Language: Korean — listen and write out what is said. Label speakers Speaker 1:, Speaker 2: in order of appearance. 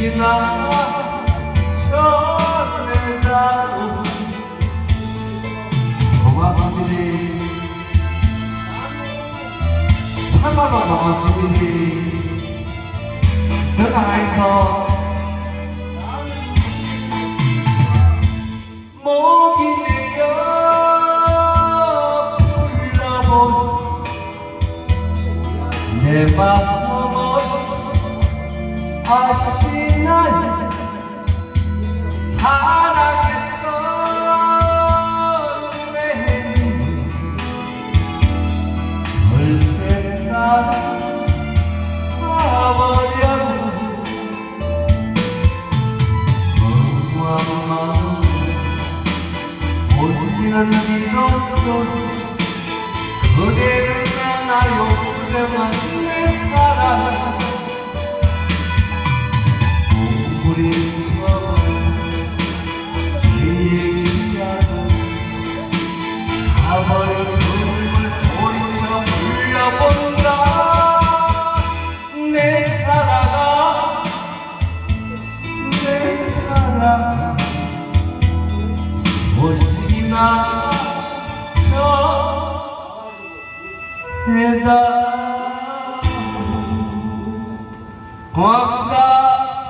Speaker 1: 소식이나 전해다오 고맙습니다 참아도 고맙습니다 그 나라에서 목이 내어 불러본 내 마음을 아시나요 사랑했던 내 벌새 나 가버렸네 그대를 무